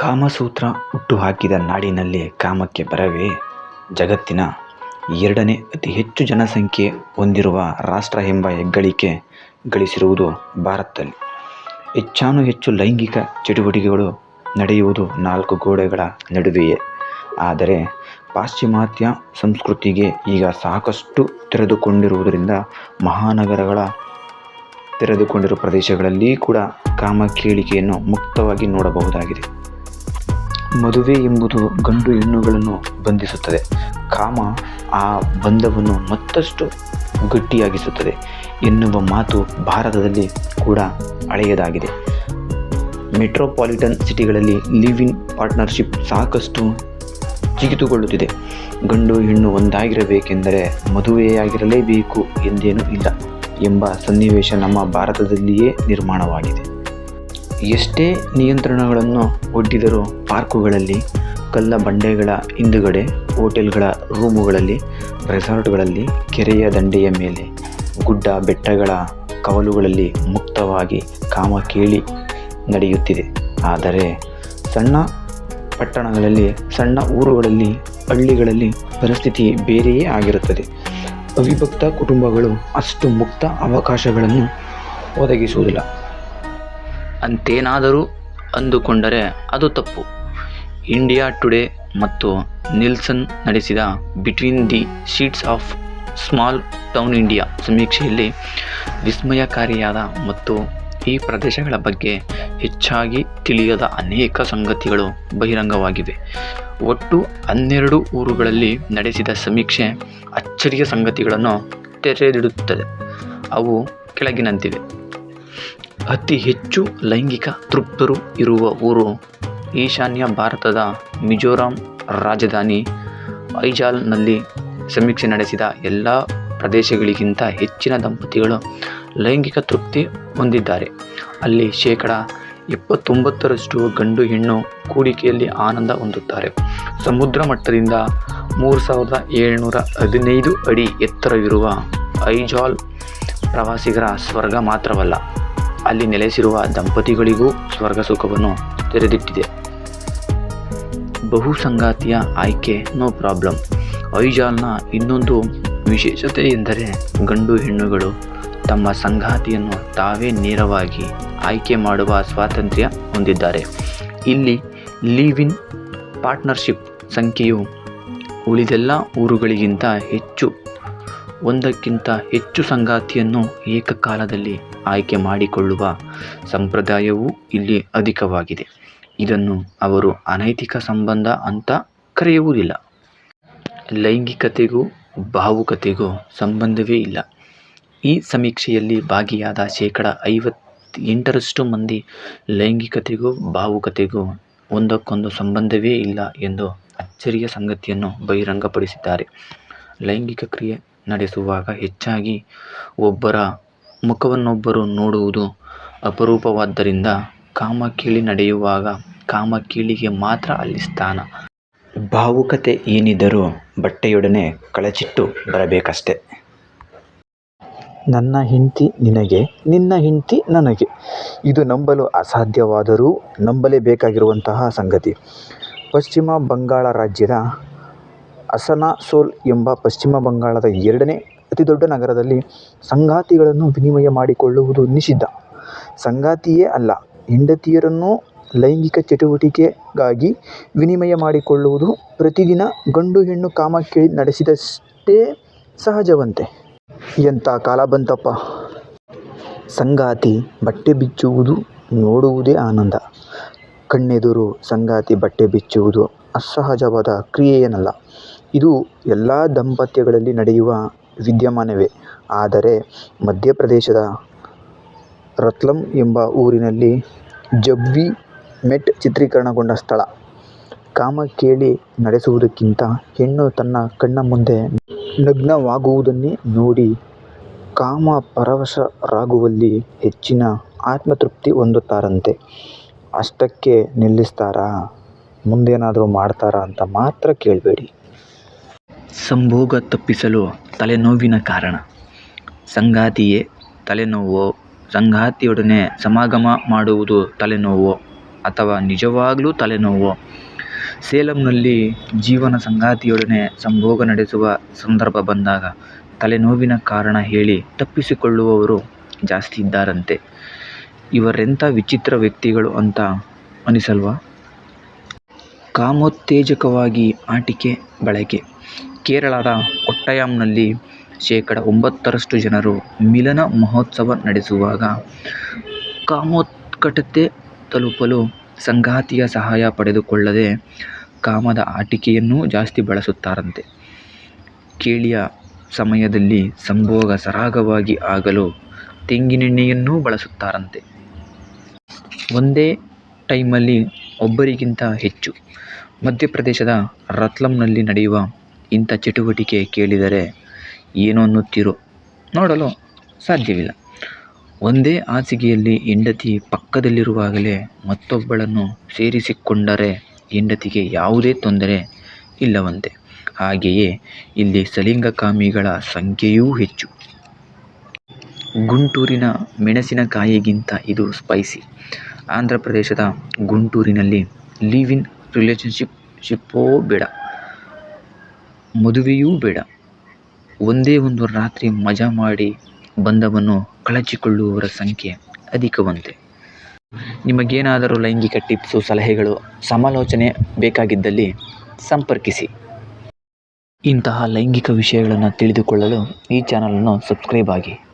ಕಾಮಸೂತ್ರ ಹುಟ್ಟುಹಾಕಿದ ನಾಡಿನಲ್ಲಿ ಕಾಮಕ್ಕೆ ಬರವೇ? ಜಗತ್ತಿನ ಎರಡನೇ ಅತಿ ಹೆಚ್ಚು ಜನಸಂಖ್ಯೆ ಹೊಂದಿರುವ ರಾಷ್ಟ್ರ ಎಂಬ ಹೆಗ್ಗಳಿಕೆ ಗಳಿಸಿರುವುದು ಭಾರತದಲ್ಲಿ. ಹೆಚ್ಚಾನುಹೆಚ್ಚು ಲೈಂಗಿಕ ಚಟುವಟಿಕೆಗಳು ನಡೆಯುವುದು ನಾಲ್ಕು ಗೋಡೆಗಳ ನಡುವೆಯೇ. ಆದರೆ ಪಾಶ್ಚಿಮಾತ್ಯ ಸಂಸ್ಕೃತಿಗೆ ಈಗ ಸಾಕಷ್ಟು ತೆರೆದುಕೊಂಡಿರುವುದರಿಂದ ಮಹಾನಗರಗಳ ತೆರೆದುಕೊಂಡಿರುವ ಪ್ರದೇಶಗಳಲ್ಲಿ ಕೂಡ ಕಾಮ ಕೇಳಿಕೆಯನ್ನು ಮುಕ್ತವಾಗಿ ನೋಡಬಹುದಾಗಿದೆ. ಮದುವೆ ಎಂಬುದು ಗಂಡು ಹೆಣ್ಣುಗಳನ್ನು ಬಂಧಿಸುತ್ತದೆ. ಕಾಮ ಆ ಬಂಧವನ್ನು ಮತ್ತಷ್ಟು ಗಟ್ಟಿಯಾಗಿಸುತ್ತದೆ ಎನ್ನುವ ಮಾತು ಭಾರತದಲ್ಲಿ ಕೂಡ ಹಳೆಯದಾಗಿದೆ. ಮೆಟ್ರೋಪಾಲಿಟನ್ ಸಿಟಿಗಳಲ್ಲಿ ಲಿವ್ ಇನ್ ಪಾರ್ಟ್ನರ್ಶಿಪ್ ಸಾಕಷ್ಟು ಜಿಗಿತುಗೊಳ್ಳುತ್ತಿದೆ. ಗಂಡು ಹೆಣ್ಣು ಒಂದಾಗಿರಬೇಕೆಂದರೆ ಮದುವೆಯಾಗಿರಲೇಬೇಕು ಎಂದೇನೂ ಇಲ್ಲ ಎಂಬ ಸನ್ನಿವೇಶ ನಮ್ಮ ಭಾರತದಲ್ಲಿಯೇ ನಿರ್ಮಾಣವಾಗಿದೆ. ಎಷ್ಟೇ ನಿಯಂತ್ರಣಗಳನ್ನು ಒಡ್ಡಿದರೂ ಪಾರ್ಕುಗಳಲ್ಲಿ, ಕಲ್ಲ ಬಂಡೆಗಳ ಹಿಂದುಗಡೆ, ಹೋಟೆಲ್ಗಳ ರೂಮುಗಳಲ್ಲಿ, ರೆಸಾರ್ಟ್ಗಳಲ್ಲಿ ಕೆರೆಯ ದಂಡೆಯ ಮೇಲೆ, ಗುಡ್ಡ ಬೆಟ್ಟಗಳ ಕವಲುಗಳಲ್ಲಿ ಮುಕ್ತವಾಗಿ ಕಾಮಕೇಳಿ ನಡೆಯುತ್ತಿದೆ. ಆದರೆ ಸಣ್ಣ ಪಟ್ಟಣಗಳಲ್ಲಿ, ಸಣ್ಣ ಊರುಗಳಲ್ಲಿ, ಹಳ್ಳಿಗಳಲ್ಲಿ ಪರಿಸ್ಥಿತಿ ಬೇರೆಯೇ ಆಗಿರುತ್ತದೆ. ಅವಿಭಕ್ತ ಕುಟುಂಬಗಳು ಅಷ್ಟು ಮುಕ್ತ ಅವಕಾಶಗಳನ್ನು ಒದಗಿಸುವುದಿಲ್ಲ. ಅಂತೇನಾದರೂ ಅಂದುಕೊಂಡರೆ ಅದು ತಪ್ಪು. ಇಂಡಿಯಾ ಟುಡೇ ಮತ್ತು ನಿಲ್ಸನ್ ನಡೆಸಿದ between the sheets of small town India ಸಮೀಕ್ಷೆಯಲ್ಲಿ ವಿಸ್ಮಯಕಾರಿಯಾದ ಮತ್ತು ಈ ಪ್ರದೇಶಗಳ ಬಗ್ಗೆ ಹೆಚ್ಚಾಗಿ ತಿಳಿಯದ ಅನೇಕ ಸಂಗತಿಗಳು ಬಹಿರಂಗವಾಗಿವೆ. ಒಟ್ಟು ಹನ್ನೆರಡು ಊರುಗಳಲ್ಲಿ ನಡೆಸಿದ ಸಮೀಕ್ಷೆ ಅಚ್ಚರಿಯ ಸಂಗತಿಗಳನ್ನು ತೆರೆದಿಡುತ್ತದೆ. ಅವು ಕೆಳಗಿನಂತಿವೆ. ಅತಿ ಹೆಚ್ಚು ಲೈಂಗಿಕ ತೃಪ್ತರು ಇರುವ ಊರು ಈಶಾನ್ಯ ಭಾರತದ ಮಿಜೋರಾಂ ರಾಜಧಾನಿ ಐಜಾಲ್ನಲ್ಲಿ ಸಮೀಕ್ಷೆ ನಡೆಸಿದ ಎಲ್ಲ ಪ್ರದೇಶಗಳಿಗಿಂತ ಹೆಚ್ಚಿನ ದಂಪತಿಗಳು ಲೈಂಗಿಕ ತೃಪ್ತಿ ಹೊಂದಿದ್ದಾರೆ. ಅಲ್ಲಿ ಶೇಕಡ ಇಪ್ಪತ್ತೊಂಬತ್ತರಷ್ಟು ಗಂಡು ಹೆಣ್ಣು ಕೂಡಿಕೆಯಲ್ಲಿ ಆನಂದ ಹೊಂದುತ್ತಾರೆ. ಸಮುದ್ರ ಮಟ್ಟದಿಂದ ಮೂರು ಸಾವಿರದ ಏಳುನೂರ ಹದಿನೈದು ಅಡಿ ಎತ್ತರವಿರುವ ಐಜಾಲ್ ಪ್ರವಾಸಿಗರ ಸ್ವರ್ಗ ಮಾತ್ರವಲ್ಲ, ಅಲ್ಲಿ ನೆಲೆಸಿರುವ ದಂಪತಿಗಳಿಗೂ ಸ್ವರ್ಗ ಸುಖವನ್ನು ತೆರೆದಿಟ್ಟಿದೆ. ಬಹು ಸಂಗಾತಿಯ ಆಯ್ಕೆ, ನೋ ಪ್ರಾಬ್ಲಮ್ ಐಜಾಲ್ನ ಇನ್ನೊಂದು ವಿಶೇಷತೆ ಎಂದರೆ ಗಂಡು ಹೆಣ್ಣುಗಳು ತಮ್ಮ ಸಂಗಾತಿಯನ್ನು ತಾವೇ ನೇರವಾಗಿ ಆಯ್ಕೆ ಮಾಡುವ ಸ್ವಾತಂತ್ರ್ಯ ಹೊಂದಿದ್ದಾರೆ. ಇಲ್ಲಿ ಲೀವ್ ಇನ್ ಪಾರ್ಟ್ನರ್ಶಿಪ್ ಸಂಖ್ಯೆಯು ಉಳಿದೆಲ್ಲ ಊರುಗಳಿಗಿಂತ ಹೆಚ್ಚು. ಒಂದಕ್ಕಿಂತ ಹೆಚ್ಚು ಸಂಗಾತಿಯನ್ನು ಏಕಕಾಲದಲ್ಲಿ ಆಯ್ಕೆ ಮಾಡಿಕೊಳ್ಳುವ ಸಂಪ್ರದಾಯವೂ ಇಲ್ಲಿ ಅಧಿಕವಾಗಿದೆ. ಇದನ್ನು ಅವರು ಅನೈತಿಕ ಸಂಬಂಧ ಅಂತ ಕರೆಯುವುದಿಲ್ಲ. ಲೈಂಗಿಕತೆಗೂ ಭಾವುಕತೆಗೂ ಸಂಬಂಧವೇ ಇಲ್ಲ. ಈ ಸಮೀಕ್ಷೆಯಲ್ಲಿ ಭಾಗಿಯಾದ ಶೇಕಡ ಐವತ್ತೆಂಟರಷ್ಟು ಮಂದಿ ಲೈಂಗಿಕತೆಗೂ ಭಾವುಕತೆಗೂ ಒಂದಕ್ಕೊಂದು ಸಂಬಂಧವೇ ಇಲ್ಲ ಎಂದು ಅಚ್ಚರಿಯ ಸಂಗತಿಯನ್ನು ಬಹಿರಂಗಪಡಿಸಿದ್ದಾರೆ. ಲೈಂಗಿಕ ಕ್ರಿಯೆ ನಡೆಸುವಾಗ ಹೆಚ್ಚಾಗಿ ಒಬ್ಬರ ಮುಖವನ್ನೊಬ್ಬರು ನೋಡುವುದು ಅಪರೂಪವಾದ್ದರಿಂದ ಕಾಮಕೇಳಿ ನಡೆಯುವಾಗ ಕಾಮಕೇಳಿಗೆ ಮಾತ್ರ ಅಲ್ಲಿ ಸ್ಥಾನ. ಭಾವುಕತೆ ಏನಿದ್ದರೂ ಬಟ್ಟೆಯೊಡನೆ ಕಳಚಿಟ್ಟು ಬರಬೇಕಷ್ಟೆ. ನನ್ನ ಹೆಂಡತಿ ನಿನಗೆ, ನಿನ್ನ ಹೆಂಡತಿ ನನಗೆ. ಇದು ನಂಬಲು ಅಸಾಧ್ಯವಾದರೂ ನಂಬಲೇಬೇಕಾಗಿರುವಂತಹ ಸಂಗತಿ. ಪಶ್ಚಿಮ ಬಂಗಾಳ ರಾಜ್ಯದ ಅಸನಸೋಲ್ ಎಂಬ ಪಶ್ಚಿಮ ಬಂಗಾಳದ ಎರಡನೇ ಅತಿದೊಡ್ಡ ನಗರದಲ್ಲಿ ಸಂಗಾತಿಗಳನ್ನು ವಿನಿಮಯ ಮಾಡಿಕೊಳ್ಳುವುದು ನಿಷಿದ್ಧ. ಸಂಗಾತಿಯೇ ಅಲ್ಲ, ಹೆಂಡತಿಯರನ್ನು ಲೈಂಗಿಕ ಚಟುವಟಿಕೆಗಾಗಿ ವಿನಿಮಯ ಮಾಡಿಕೊಳ್ಳುವುದು ಪ್ರತಿದಿನ ಗಂಡು ಹೆಣ್ಣು ಕಾಮಕ್ಕೆ ನಡೆಸಿದಷ್ಟೇ ಸಹಜವಂತೆ. ಎಂಥ ಕಾಲ ಬಂತಪ್ಪ. ಸಂಗಾತಿ ಬಟ್ಟೆ ಬಿಚ್ಚುವುದು ನೋಡುವುದೇ ಆನಂದ. ಕಣ್ಣೆದುರು ಸಂಗಾತಿ ಬಟ್ಟೆ ಬಿಚ್ಚುವುದು ಅಸಹಜವಾದ ಕ್ರಿಯೆಯೇನಲ್ಲ. ಇದು ಎಲ್ಲ ದಾಂಪತ್ಯಗಳಲ್ಲಿ ನಡೆಯುವ ವಿದ್ಯಮಾನವೇ. ಆದರೆ ಮಧ್ಯಪ್ರದೇಶದ ರತ್ಲಂ ಎಂಬ ಊರಿನಲ್ಲಿ ಜಬ್ವಿ ಮೆಟ್ ಚಿತ್ರೀಕರಣಗೊಂಡ ಸ್ಥಳ. ಕಾಮ ಕೇಳಿ ನಡೆಸುವುದಕ್ಕಿಂತ ಹೆಣ್ಣು ತನ್ನ ಕಣ್ಣ ಮುಂದೆ ನಗ್ನವಾಗುವುದನ್ನೇ ನೋಡಿ ಕಾಮ ಪರವಶರಾಗುವಲ್ಲಿ ಹೆಚ್ಚಿನ ಆತ್ಮತೃಪ್ತಿ ಹೊಂದುತ್ತಾರಂತೆ. ಅಷ್ಟಕ್ಕೆ ನಿಲ್ಲಿಸ್ತಾರಾ, ಮುಂದೇನಾದರೂ ಮಾಡ್ತಾರಾ ಅಂತ ಮಾತ್ರ ಕೇಳ್ಬೇಡಿ. ಸಂಭೋಗ ತಪ್ಪಿಸಲು ತಲೆನೋವಿನ ಕಾರಣ. ಸಂಗಾತಿಯೇ ತಲೆನೋವೋ, ಸಂಗಾತಿಯೊಡನೆ ಸಮಾಗಮ ಮಾಡುವುದು ತಲೆನೋವೋ? ಅಥವಾ ನಿಜವಾಗಲೂ ತಲೆನೋವು? ಸೇಲಂನಲ್ಲಿ ಜೀವನ ಸಂಗಾತಿಯೊಡನೆ ಸಂಭೋಗ ನಡೆಸುವ ಸಂದರ್ಭ ಬಂದಾಗ ತಲೆನೋವಿನ ಕಾರಣ ಹೇಳಿ ತಪ್ಪಿಸಿಕೊಳ್ಳುವವರು ಜಾಸ್ತಿ ಇದ್ದಾರಂತೆ. ಇವರೆಂಥ ವಿಚಿತ್ರ ವ್ಯಕ್ತಿಗಳು ಅಂತ ಅನಿಸಲ್ವಾ? ಕಾಮೋತ್ತೇಜಕವಾಗಿ ಆಟಿಕೆ ಬಳಕೆ. ಕೇರಳದ ಕೊಟ್ಟಯಂನಲ್ಲಿ ಶೇಕಡ ಒಂಬತ್ತರಷ್ಟು ಜನರು ಮಿಲನ ಮಹೋತ್ಸವ ನಡೆಸುವಾಗ ಕಾಮೋತ್ಕಟತೆ ತಲುಪಲು ಸಂಗಾತಿಯ ಸಹಾಯ ಪಡೆದುಕೊಳ್ಳದೆ ಕಾಮದ ಆಟಿಕೆಯನ್ನೂ ಜಾಸ್ತಿ ಬಳಸುತ್ತಾರಂತೆ. ಕೇಳಿಯ ಸಮಯದಲ್ಲಿ ಸಂಭೋಗ ಸರಾಗವಾಗಿ ಆಗಲು ತೆಂಗಿನೆಣ್ಣೆಯನ್ನೂ ಬಳಸುತ್ತಾರಂತೆ. ಒಂದೇ ಟೈಮಲ್ಲಿ ಒಬ್ಬರಿಗಿಂತ ಹೆಚ್ಚು. ಮಧ್ಯಪ್ರದೇಶದ ರತ್ಲಂನಲ್ಲಿ ನಡೆಯುವ ಇಂಥ ಚಟುವಟಿಕೆ ಕೇಳಿದರೆ ಏನು ಅನ್ನುತ್ತೀರೋ ನೋಡಲು ಸಾಧ್ಯವಿಲ್ಲ. ಒಂದೇ ಹಾಸಿಗೆಯಲ್ಲಿ ಹೆಂಡತಿ ಪಕ್ಕದಲ್ಲಿರುವಾಗಲೇ ಮತ್ತೊಬ್ಬಳನ್ನು ಸೇರಿಸಿಕೊಂಡರೆ ಹೆಂಡತಿಗೆ ಯಾವುದೇ ತೊಂದರೆ ಇಲ್ಲವಂತೆ. ಹಾಗೆಯೇ ಇಲ್ಲಿ ಸಲಿಂಗಕಾಮಿಗಳ ಸಂಖ್ಯೆಯೂ ಹೆಚ್ಚು. ಗುಂಟೂರಿನ ಮೆಣಸಿನಕಾಯಿಗಿಂತ ಇದು ಸ್ಪೈಸಿ ಆಂಧ್ರ ಪ್ರದೇಶದ ಗುಂಟೂರಿನಲ್ಲಿ ಲಿವ್ ಇನ್ ರಿಲೇಶನ್ಶಿಪ್ ಶಿಪ್ಪೋ ಬೇಡ. ಮದುವೆಯೂ ಬೇಡ. ಒಂದೇ ಒಂದು ರಾತ್ರಿ ಮಜಾ ಮಾಡಿ ಬಂದವನು ಕಳಚಿಕೊಳ್ಳುವವರ ಸಂಖ್ಯೆ ಅಧಿಕವಂತೆ. ನಿಮಗೇನಾದರೂ ಲೈಂಗಿಕ ಟಿಪ್ಸು, ಸಲಹೆಗಳು, ಸಮಾಲೋಚನೆ ಬೇಕಾಗಿದ್ದಲ್ಲಿ ಸಂಪರ್ಕಿಸಿ. ಇಂತಹ ಲೈಂಗಿಕ ವಿಷಯಗಳನ್ನು ತಿಳಿದುಕೊಳ್ಳಲು ಈ ಚಾನಲನ್ನು ಸಬ್ಸ್ಕ್ರೈಬ್ ಆಗಿ.